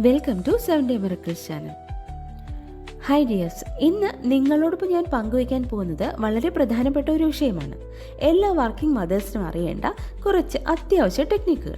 Welcome to seven day miracles channel hi dears ഇന്ന് നിങ്ങളോടൊപ്പം ഞാൻ പങ്കുവയ്ക്കാൻ പോകുന്നത് വളരെ പ്രധാനപ്പെട്ട ഒരു വിഷയമാണ്. എല്ലാ വർക്കിംഗ് മദേഴ്സിനും അറിയേണ്ട കുറച്ച് അത്യാവശ്യ ടെക്നിക്കുകൾ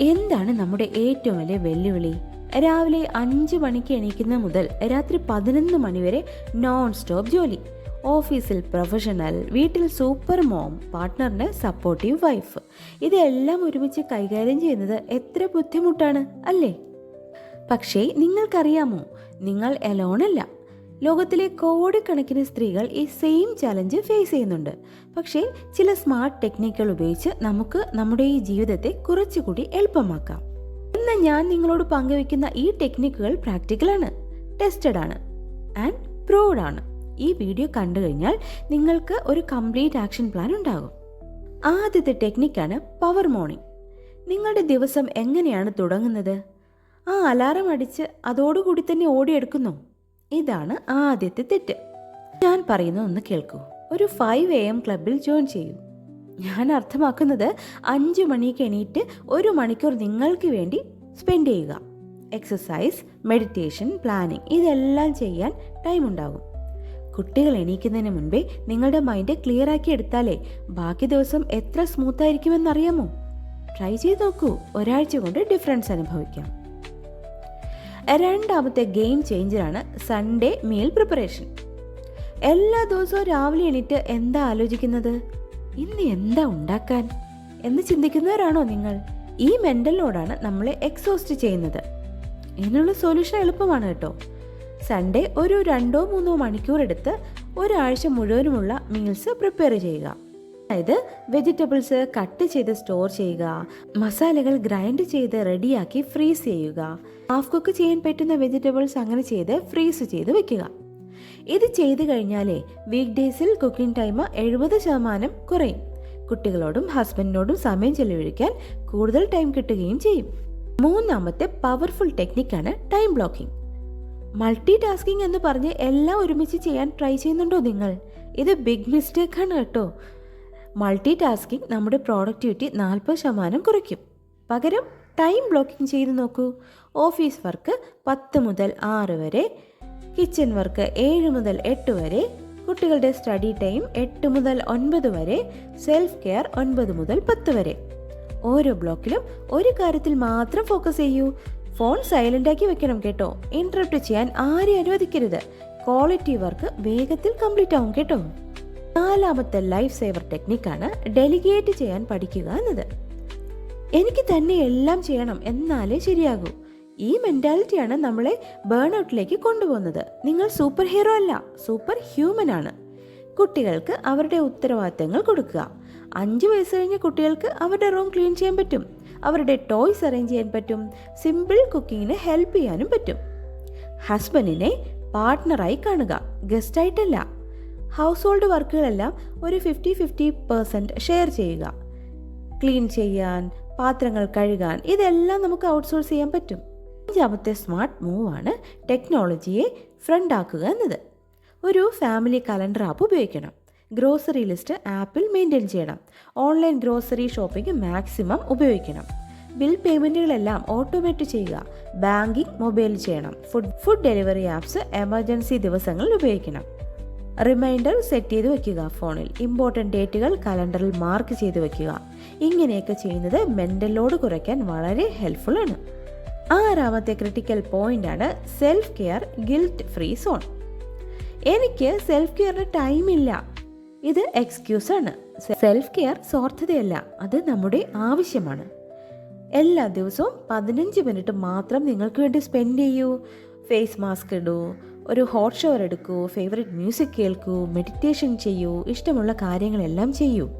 എന്താണ് നമ്മുടെ ഏറ്റവും വലിയ വെല്ലുവിളി? രാവിലെ അഞ്ച് മണിക്ക് എണീക്കുന്ന മുതൽ രാത്രി പതിനൊന്ന് മണിവരെ നോൺ സ്റ്റോപ്പ് ജോലി. ഓഫീസിൽ പ്രൊഫഷണൽ വീട്ടിൽ സൂപ്പർ മോം പാർട്ട്ണറിന് സപ്പോർട്ടീവ് വൈഫ്. ഇതെല്ലാം ഒരുമിച്ച് കൈകാര്യം ചെയ്യുന്നത് എത്ര ബുദ്ധിമുട്ടാണ് അല്ലേ? പക്ഷേ നിങ്ങൾക്കറിയാമോ? നിങ്ങൾ എലോണല്ല ലോകത്തിലെ കോടിക്കണക്കിന് സ്ത്രീകൾ ഈ സെയിം ചലഞ്ച് ഫേസ് ചെയ്യുന്നുണ്ട്. പക്ഷേ ചില സ്മാർട്ട് ടെക്നിക്കുകൾ ഉപയോഗിച്ച് നമുക്ക് നമ്മുടെ ഈ ജീവിതത്തെ കുറച്ചുകൂടി എളുപ്പമാക്കാം. ഇന്ന് ഞാൻ നിങ്ങളോട് പങ്കുവെക്കുന്ന ഈ ടെക്നിക്കുകൾ പ്രാക്ടിക്കലാണ് ടെസ്റ്റഡ് ആണ് ആൻഡ് പ്രൂവ്ഡ് ആണ് ഈ വീഡിയോ കണ്ടു കഴിഞ്ഞാൽ നിങ്ങൾക്ക് ഒരു കംപ്ലീറ്റ് ആക്ഷൻ പ്ലാൻ ഉണ്ടാകും. ആദ്യത്തെ ടെക്നിക്കാണ് പവർ മോർണിംഗ് നിങ്ങളുടെ ദിവസം എങ്ങനെയാണ് തുടങ്ങുന്നത്? ആ അലാറം അടിച്ച് അതോടുകൂടി തന്നെ ഓടിയെടുക്കുന്നു. ഇതാണ് ആദ്യത്തെ തെറ്റ്. ഞാൻ പറയുന്നത് ഒന്ന് കേൾക്കൂ. ഒരു ഫൈവ് എ എം ക്ലബിൽ ജോയിൻ ചെയ്യൂ. ഞാൻ അർത്ഥമാക്കുന്നത് അഞ്ച് മണിക്ക് എണീറ്റ് ഒരു മണിക്കൂർ നിങ്ങൾക്ക് വേണ്ടി സ്പെൻഡ് ചെയ്യുക. എക്സസൈസ് മെഡിറ്റേഷൻ പ്ലാനിങ് ഇതെല്ലാം ചെയ്യാൻ ടൈം ഉണ്ടാകും. കുട്ടികൾ എണീക്കുന്നതിന് മുൻപേ നിങ്ങളുടെ മൈൻഡ് ക്ലിയർ ആക്കി എടുത്താലേ ബാക്കി ദിവസം എത്ര സ്മൂത്ത് ആയിരിക്കുമെന്നറിയാമോ? ട്രൈ ചെയ്ത് നോക്കൂ. ഒരാഴ്ച കൊണ്ട് ഡിഫറൻസ് അനുഭവിക്കാം. രണ്ടാമത്തെ ഗെയിം ചേഞ്ചറാണ് സൺഡേ മീൽ പ്രിപ്പറേഷൻ എല്ലാ ദിവസവും രാവിലെ എണീറ്റ് എന്താ ആലോചിക്കുന്നത്? ഇന്ന് എന്താ ഉണ്ടാക്കാൻ? എന്ന് ചിന്തിക്കുന്നവരാണോ നിങ്ങൾ? ഈ മെന്റലിനോടാണ് നമ്മളെ എക്സോസ്റ്റ് ചെയ്യുന്നത്. ഇതിനുള്ള സൊല്യൂഷൻ എളുപ്പമാണ് കേട്ടോ. സൺഡേ ഒരു രണ്ടോ മൂന്നോ മണിക്കൂർ എടുത്ത് ഒരാഴ്ച മുഴുവനുമുള്ള മീൽസ് പ്രിപ്പയർ ചെയ്യുക. അതായത് വെജിറ്റബിൾസ് കട്ട് ചെയ്ത് സ്റ്റോർ ചെയ്യുക. മസാലകൾ ഗ്രൈൻഡ് ചെയ്ത് റെഡിയാക്കി ഫ്രീസ് ചെയ്യുക. ഹാഫ് കുക്ക് ചെയ്യാൻ പറ്റുന്ന വെജിറ്റബിൾസ് അങ്ങനെ ചെയ്ത് ഫ്രീസ് ചെയ്ത് വെക്കുക. ഇത് ചെയ്തു കഴിഞ്ഞാലേ വീക്ക് ഡേയ്സിൽ കുക്കിംഗ് ടൈം എഴുപത് ശതമാനം കുറയും. കുട്ടികളോടും ഹസ്ബൻഡിനോടും സമയം ചെലവഴിക്കാൻ കൂടുതൽ ടൈം കിട്ടുകയും ചെയ്യും. മൂന്നാമത്തെ പവർഫുൾ ടെക്നിക്കാണ് ടൈം ബ്ലോക്കിംഗ് മൾട്ടി ടാസ്കിംഗ് എന്ന് പറഞ്ഞ് എല്ലാം ഒരുമിച്ച് ചെയ്യാൻ ട്രൈ ചെയ്യുന്നുണ്ടോ നിങ്ങൾ? ഇത് ബിഗ് മിസ്റ്റേക്കാണ് കേട്ടോ. മൾട്ടി ടാസ്കിംഗ് നമ്മുടെ പ്രോഡക്റ്റിവിറ്റി നാൽപ്പത് ശതമാനം കുറയ്ക്കും. പകരം ടൈം ബ്ലോക്കിംഗ് ചെയ്ത് നോക്കൂ. ഓഫീസ് വർക്ക് പത്ത് മുതൽ ആറ് വരെ കിച്ചൺ വർക്ക് ഏഴ് മുതൽ എട്ട് വരെ കുട്ടികളുടെ സ്റ്റഡി ടൈം എട്ട് മുതൽ ഒൻപത് വരെ സെൽഫ് കെയർ ഒൻപത് മുതൽ പത്ത് വരെ. ഓരോ ബ്ലോക്കിലും ഒരു കാര്യത്തിൽ മാത്രം ഫോക്കസ് ചെയ്യൂ. ഫോൺ സൈലന്റ് ആക്കി വെക്കണം കേട്ടോ. ഇൻട്രപ്റ്റ് ചെയ്യാൻ ആരെയും അനുവദിക്കരുത്. ക്വാളിറ്റി വർക്ക് വേഗത്തിൽ കംപ്ലീറ്റ് ആവും കേട്ടോ. നാലാമത്തെ ലൈഫ് സേവർ ടെക്നിക്കാണ് ഡെലിഗേറ്റ് ചെയ്യാൻ പഠിക്കുക എന്നത്. എനിക്ക് തന്നെ എല്ലാം ചെയ്യണം എന്നാലേ ശരിയാകൂ. ഈ മെന്റാലിറ്റിയാണ് നമ്മളെ ബേൺ ഔട്ടിലേക്ക് കൊണ്ടുപോകുന്നത്. നിങ്ങൾ സൂപ്പർ ഹീറോ അല്ല സൂപ്പർ ഹ്യൂമൻ ആണ്. കുട്ടികൾക്ക് അവരുടെ ഉത്തരവാദിത്തങ്ങൾ കൊടുക്കുക. അഞ്ച് വയസ്സ് കഴിഞ്ഞ കുട്ടികൾക്ക് അവരുടെ റൂം ക്ലീൻ ചെയ്യാൻ പറ്റും. അവരുടെ ടോയ്സ് അറേഞ്ച് ചെയ്യാൻ പറ്റും. സിമ്പിൾ കുക്കിങ്ങിന് ഹെൽപ്പ് ചെയ്യാനും പറ്റും. ഹസ്ബൻഡിനെ പാർട്ട്ണറായി കാണുക ഗസ്റ്റായിട്ടല്ല ഹൗസ് ഹോൾഡ് വർക്കുകളെല്ലാം ഒരു ഫിഫ്റ്റി ഫിഫ്റ്റി പെർസെന്റ് ഷെയർ ചെയ്യുക. ക്ലീൻ ചെയ്യാൻ പാത്രങ്ങൾ കഴുകാൻ ഇതെല്ലാം നമുക്ക് ഔട്ട്സോഴ്സ് ചെയ്യാൻ പറ്റും. അഞ്ചാമത്തെ സ്മാർട്ട് മൂവാണ് ടെക്നോളജിയെ ഫ്രണ്ടാക്കുക എന്നത്. ഒരു ഫാമിലി കലണ്ടർ ആപ്പ് ഉപയോഗിക്കണം. ഗ്രോസറി ലിസ്റ്റ് ആപ്പിൽ മെയിന്റെയിൻ ചെയ്യണം. ഓൺലൈൻ ഗ്രോസറി ഷോപ്പിംഗ് മാക്സിമം ഉപയോഗിക്കണം. ബിൽ പേയ്മെന്റുകളെല്ലാം ഓട്ടോമേറ്റ് ചെയ്യുക. ബാങ്കിങ് മൊബൈൽ ചെയ്യണം. Food food delivery apps emergency ദിവസങ്ങളിൽ ഉപയോഗിക്കണം. റിമൈൻഡർ സെറ്റ് ചെയ്ത് വെക്കുക. ഫോണിൽ ഇമ്പോർട്ടന്റ് ഡേറ്റുകൾ കലണ്ടറിൽ മാർക്ക് ചെയ്ത് വെക്കുക. ഇങ്ങനെയൊക്കെ ചെയ്യുന്നത് മെന്റൽ ലോഡ് കുറയ്ക്കാൻ വളരെ ഹെൽപ്ഫുൾ ആണ്. ആറാമത്തെ ക്രിട്ടിക്കൽ പോയിന്റ് ആണ് self care guilt free zone. എനിക്ക് സെൽഫ് കെയറിന് ടൈമില്ല. ഇത് ആണ്. സെൽഫ് കെയർ സ്വാർത്ഥതയല്ല. അത് നമ്മുടെ ആവശ്യമാണ്. എല്ലാ ദിവസവും പതിനഞ്ച് മിനിറ്റ് മാത്രം നിങ്ങൾക്ക് വേണ്ടി സ്പെൻഡ് ചെയ്യൂ. ഫേസ് മാസ്ക് ഇടൂ ഒരു ഹോട്ട് ഷവർ എടുക്കൂ ഫേവറേറ്റ് മ്യൂസിക് കേൾക്കൂ മെഡിറ്റേഷൻ ചെയ്യൂ ഇഷ്ടമുള്ള കാര്യങ്ങളെല്ലാം ചെയ്യൂ.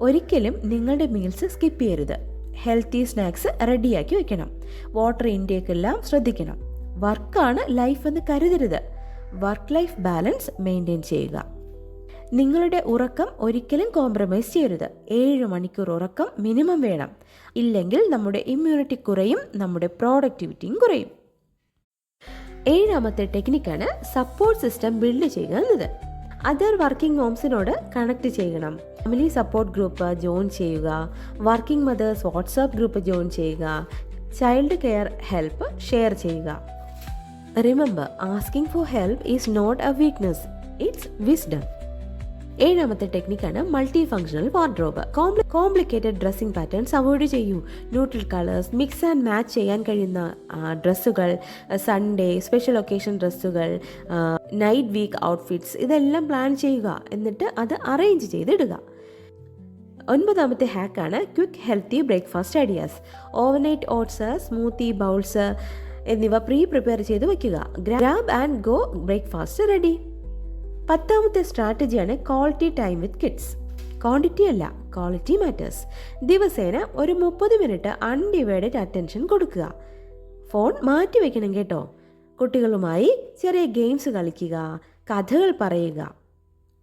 ഒരിക്കലും നിങ്ങളുടെ മീൽസ് സ്കിപ്പ് ചെയ്യരുത്. ഹെൽത്തി സ്നാക്സ് റെഡിയാക്കി വെക്കണം. വാട്ടർ ഇൻടേക്ക് എല്ലാം ശ്രദ്ധിക്കണം. വർക്കാണ് ലൈഫ് എന്ന് കരുതരുത്. വർക്ക് ലൈഫ് ബാലൻസ് മെയിന്റെയിൻ ചെയ്യുക. നിങ്ങളുടെ ഉറക്കം ഒരിക്കലും കോംപ്രമൈസ് ചെയ്യരുത്. ഏഴ് മണിക്കൂർ ഉറക്കം മിനിമം വേണം. ഇല്ലെങ്കിൽ നമ്മുടെ ഇമ്മ്യൂണിറ്റി കുറയും നമ്മുടെ പ്രോഡക്റ്റിവിറ്റിയും കുറയും. ഏഴാമത്തെ ടെക്നിക്കാണ് സപ്പോർട്ട് സിസ്റ്റം ബിൽഡ് ചെയ്യുക എന്നത് അതർ വർക്കിംഗ് ഹോംസിനോട് കണക്ട് ചെയ്യണം. ഫാമിലി സപ്പോർട്ട് ഗ്രൂപ്പ് ജോയിൻ ചെയ്യുക. Working mothers WhatsApp group join ചെയ്യുക. ചൈൽഡ് കെയർ ഹെൽപ്പ് ഷെയർ ചെയ്യുക. Remember asking for help is not a weakness it's wisdom ഏഴാമത്തെ ടെക്നിക്കാണ് multi functional wardrobe complicated dressing patterns avoid ചെയ്യൂ. Neutral colours mix and match ചെയ്യാൻ കഴിയുന്ന ഡ്രസ്സുകൾ Sunday special occasion ഡ്രസ്സുകൾ night week outfits ഇതെല്ലാം plan ചെയ്യുക. എന്നിട്ട് അത് അറേഞ്ച് ചെയ്തിടുക. ഒൻപതാമത്തെ ഹാക്കാണ് quick healthy breakfast ideas overnight oats smoothie bowls എന്നിവ പ്രീ പ്രിപ്പയർ ചെയ്ത് വയ്ക്കുക grab and go breakfast ready പത്താമത്തെ സ്ട്രാറ്റജിയാണ് quality time with kids quantity അല്ല ക്വാളിറ്റി മാറ്റേഴ്സ് ദിവസേന ഒരു മുപ്പത് മിനിറ്റ് അൺഡിവൈഡഡ് അറ്റൻഷൻ കൊടുക്കുക. ഫോൺ മാറ്റി വയ്ക്കണം കേട്ടോ. കുട്ടികളുമായി ചെറിയ ഗെയിംസ് കളിക്കുക കഥകൾ പറയുക.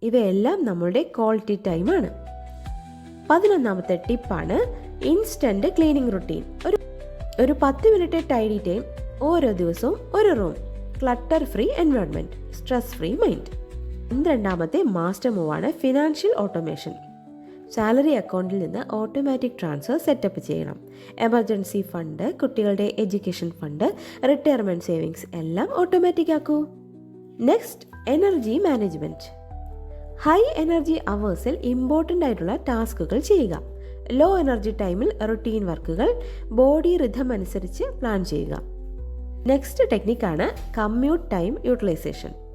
ഇവയെല്ലാം നമ്മളുടെ ക്വാളിറ്റി ടൈമാണ് പതിനൊന്നാമത്തെ ടിപ്പാണ് ഇൻസ്റ്റന്റ് ക്ലീനിങ് റുട്ടീൻ ഒരു ഒരു പത്ത് മിനിറ്റ് ടൈഡി ടൈം ഓരോ ദിവസവും ഒരു room clutter free environment stress free mind പന്ത്രണ്ടാമത്തെ മാസ്റ്റർ മൂവാണ് ഫിനാൻഷ്യൽ ഓട്ടോമേഷൻ. സാലറി അക്കൗണ്ടിൽ നിന്ന് ഓട്ടോമാറ്റിക് ട്രാൻസ്ഫർ സെറ്റപ്പ് ചെയ്യണം. എമർജൻസി ഫണ്ട് കുട്ടികളുടെ എഡ്യൂക്കേഷൻ ഫണ്ട് റിട്ടയർമെന്റ് സേവിങ്സ് എല്ലാം automatic ആക്കൂ. Next energy management high energy അവേഴ്സിൽ important ആയിട്ടുള്ള ടാസ്കുകൾ ചെയ്യുക. ലോ എനർജി ടൈമിൽ റുട്ടീൻ വർക്കുകൾ ബോഡി റിഥം അനുസരിച്ച് പ്ലാൻ ചെയ്യുക. നെക്സ്റ്റ് ടെക്നിക്കാണ് കമ്മ്യൂട്ട് ടൈം യൂട്ടിലൈസേഷൻ.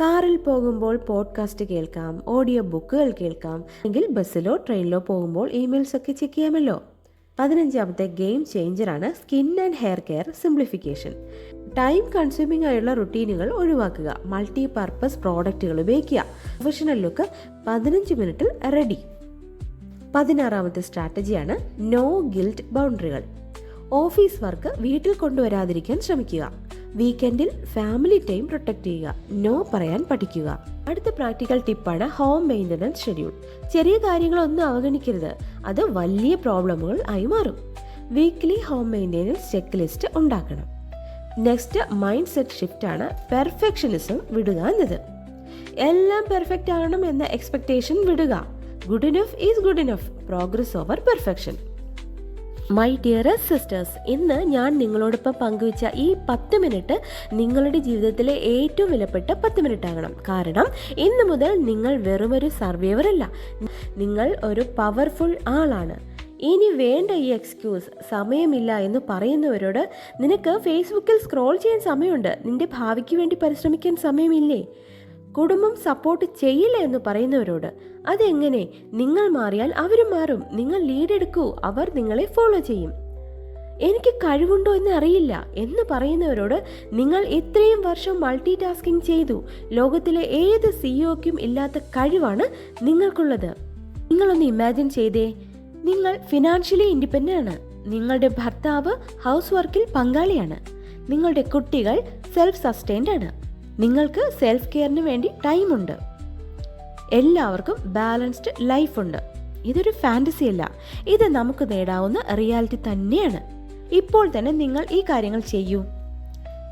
കാറിൽ പോകുമ്പോൾ പോഡ്കാസ്റ്റ് കേൾക്കാം ഓഡിയോ ബുക്കുകൾ കേൾക്കാം അല്ലെങ്കിൽ ബസ്സിലോ ട്രെയിനിലോ പോകുമ്പോൾ ഇമെയിൽസ് ഒക്കെ ചെക്ക് ചെയ്യാമല്ലോ. പതിനഞ്ചാമത്തെ ഗെയിം ചേഞ്ചർ ആണ് skin and hair care simplification time consuming ആയുള്ള റുട്ടീനുകൾ ഒഴിവാക്കുക മൾട്ടി പർപ്പസ് പ്രോഡക്റ്റുകൾ ഉപയോഗിക്കുക. പ്രൊഫഷണൽ ലുക്ക് പതിനഞ്ച് മിനിറ്റിൽ റെഡി പതിനാറാമത്തെ സ്ട്രാറ്റജിയാണ് നോ ഗിൽറ്റ് ബൗണ്ടറികൾ ഓഫീസ് വർക്ക് വീട്ടിൽ കൊണ്ടുവരാതിരിക്കാൻ ശ്രമിക്കുക. വീക്കെൻഡിൽ ഫാമിലി ടൈം പ്രൊട്ടക്ട് ചെയ്യുക. നോ പറയാൻ പഠിക്കുക. അടുത്ത പ്രാക്ടിക്കൽ ടിപ്പാണ് ഹോം മെയിന്റനൻസ് ഷെഡ്യൂൾ. ചെറിയ കാര്യങ്ങളൊന്നും അവഗണിക്കരുത്. അത് വലിയ പ്രോബ്ലമുകൾ ആയി മാറും. Weekly home maintenance check list ഉണ്ടാക്കണം. നെക്സ്റ്റ് മൈൻഡ് സെറ്റ് ഷിഫ്റ്റ് ആണ് പെർഫെക്ഷനിസം വിടുക എന്നത്. എല്ലാം പെർഫെക്റ്റ് ആകണം എന്ന എക്സ്പെക്ടേഷൻ വിടുക. Good enough is good enough. Progress over perfection. My dearest sisters ഇന്ന് ഞാൻ നിങ്ങളോടൊപ്പം പങ്കുവച്ച ഈ പത്ത് മിനിറ്റ് നിങ്ങളുടെ ജീവിതത്തിലെ ഏറ്റവും വിലപ്പെട്ട പത്ത് മിനിറ്റ് ആകണം കാരണം ഇന്ന് മുതൽ നിങ്ങൾ വെറുമൊരു സർവൈവർ അല്ല. നിങ്ങൾ ഒരു പവർഫുൾ ആളാണ്. ഇനി വേണ്ട ഈ എക്സ്ക്യൂസ് സമയമില്ല എന്ന് പറയുന്നവരോട് നിനക്ക് ഫേസ്ബുക്കിൽ സ്ക്രോൾ ചെയ്യാൻ സമയമുണ്ട്. നിന്റെ ഭാവിക്ക് വേണ്ടി പരിശ്രമിക്കാൻ സമയമില്ലേ? കുടുംബം സപ്പോർട്ട് ചെയ്യില്ല എന്ന് പറയുന്നവരോട് അതെങ്ങനെ? നിങ്ങൾ മാറിയാൽ അവരും മാറും. നിങ്ങൾ ലീഡ് എടുക്കൂ. അവർ നിങ്ങളെ ഫോളോ ചെയ്യും. എനിക്ക് കഴിവുണ്ടോ എന്ന് അറിയില്ല എന്ന് പറയുന്നവരോട് നിങ്ങൾ ഇത്രയും വർഷം മൾട്ടി ടാസ്കിംഗ് ചെയ്തു. ലോകത്തിലെ ഏത് സിഇഒക്കും ഇല്ലാത്ത കഴിവാണ് നിങ്ങൾക്കുള്ളത്. നിങ്ങളൊന്ന് ഇമാജിൻ ചെയ്തേ. നിങ്ങൾ ഫിനാൻഷ്യലി ഇൻഡിപെൻഡന്റ് ആണ്. നിങ്ങളുടെ ഭർത്താവ് ഹൗസ് വർക്കിൽ പങ്കാളിയാണ്. നിങ്ങളുടെ കുട്ടികൾ സെൽഫ് സസ്റ്റൈൻഡ് ആണ്. നിങ്ങൾക്ക് സെൽഫ് കെയറിന് വേണ്ടി ടൈമുണ്ട് എല്ലാവർക്കും ബാലൻസ്ഡ് ലൈഫുണ്ട് ഇതൊരു ഫാന്റസി അല്ല. ഇത് നമുക്ക് നേടാവുന്ന റിയാലിറ്റി തന്നെയാണ്. ഇപ്പോൾ തന്നെ നിങ്ങൾ ഈ കാര്യങ്ങൾ ചെയ്യൂ.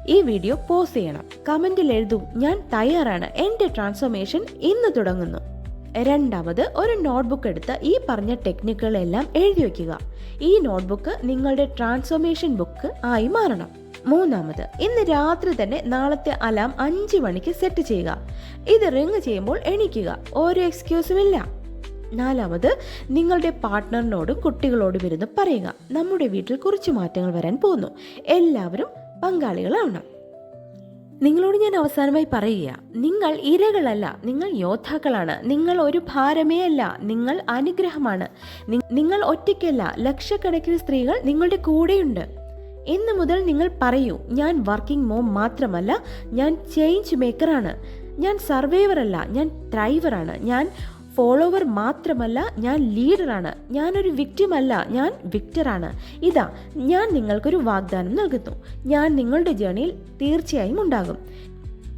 ഈ വീഡിയോ പോസ് ചെയ്യണം. കമന്റിൽ എഴുതൂ ഞാൻ തയ്യാറാണ്. എന്റെ ട്രാൻസ്ഫോർമേഷൻ ഇന്ന് തുടങ്ങുന്നു. രണ്ടാമത് ഒരു നോട്ട്ബുക്ക് എടുത്ത് ഈ പറഞ്ഞ ടെക്നിക്കുകളെല്ലാം എഴുതി വയ്ക്കുക. ഈ നോട്ട്ബുക്ക് നിങ്ങളുടെ ട്രാൻസ്ഫോർമേഷൻ ബുക്ക് ആയി മാറണം. മൂന്നാമത് ഇന്ന് രാത്രി തന്നെ നാളത്തെ അലാം അഞ്ച് മണിക്ക് സെറ്റ് ചെയ്യുക. ഇത് റിങ് ചെയ്യുമ്പോൾ എണീക്കുക. ഒരു എക്സ്ക്യൂസും ഇല്ല. നാലാമത് നിങ്ങളുടെ പാർട്ട്ണറിനോടും കുട്ടികളോടും ഇരുന്ന് പറയുക. നമ്മുടെ വീട്ടിൽ കുറച്ച് മാറ്റങ്ങൾ വരാൻ പോകുന്നു. എല്ലാവരും പങ്കാളികളാവണം. നിങ്ങളോട് ഞാൻ അവസാനമായി പറയുക നിങ്ങൾ ഇരകളല്ല നിങ്ങൾ യോദ്ധാക്കളാണ്. നിങ്ങൾ ഒരു ഭാരമേ അല്ല നിങ്ങൾ അനുഗ്രഹമാണ്. നിങ്ങൾ ഒറ്റയ്ക്കല്ല. ലക്ഷക്കണക്കിന് സ്ത്രീകൾ നിങ്ങളുടെ കൂടെയുണ്ട്. ഇന്ന് മുതൽ നിങ്ങൾ പറയൂ ഞാൻ വർക്കിംഗ് മോം മാത്രമല്ല ഞാൻ ചേഞ്ച് മേക്കറാണ്. ഞാൻ സർവൈവർ അല്ല ഞാൻ ഡ്രൈവറാണ്. ഞാൻ ഫോളോവർ മാത്രമല്ല ഞാൻ ലീഡറാണ്. ഞാനൊരു വിക്റ്റിം അല്ല ഞാൻ വിക്ടറാണ്. ഇതാ ഞാൻ നിങ്ങൾക്കൊരു വാഗ്ദാനം നൽകുന്നു. ഞാൻ നിങ്ങളുടെ ജേണിയിൽ തീർച്ചയായും ഉണ്ടാകും.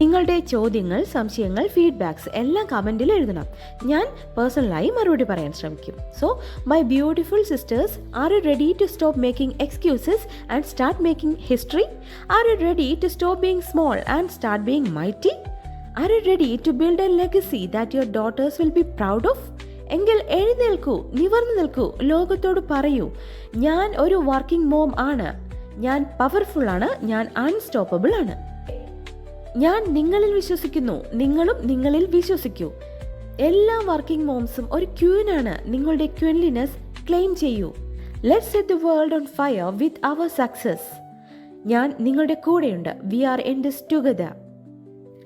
നിങ്ങളുടെ ചോദ്യങ്ങൾ സംശയങ്ങൾ ഫീഡ്ബാക്സ് എല്ലാം കമന്റിൽ എഴുതണം. ഞാൻ പേഴ്സണലായി മറുപടി പറയാൻ ശ്രമിക്കും. So my beautiful sisters are you ready to stop making excuses and start making history are you ready to stop being small and start being mighty are you ready to build a legacy that your daughters will be proud of എങ്കിൽ എഴുന്നേൽക്കൂ നിവർന്നു നിൽക്കൂ ലോകത്തോട് പറയൂ ഞാൻ ഒരു working mom ആണ്. ഞാൻ പവർഫുൾ ആണ്. ഞാൻ അൺസ്റ്റോപ്പബിൾ ആണ്. ഞാൻ നിങ്ങളിൽ വിശ്വസിക്കുന്നു. നിങ്ങളും നിങ്ങളിൽ വിശ്വസിക്കൂ. എല്ലാ വർക്കിംഗ് മോംസും ഒരു ക്യൂനാണ് നിങ്ങളുടെ ക്വൻലിനെസ് ക്ലെയിം ചെയ്യൂ. Let set the world on fire with our success ഞാൻ നിങ്ങളുടെ കൂടെയുണ്ട്. We are in this together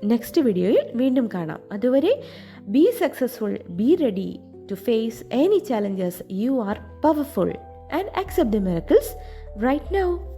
next വീഡിയോയിൽ വീണ്ടും കാണാം. അതുവരെ be successful be ready to face any challenges you are powerful and accept the miracles right now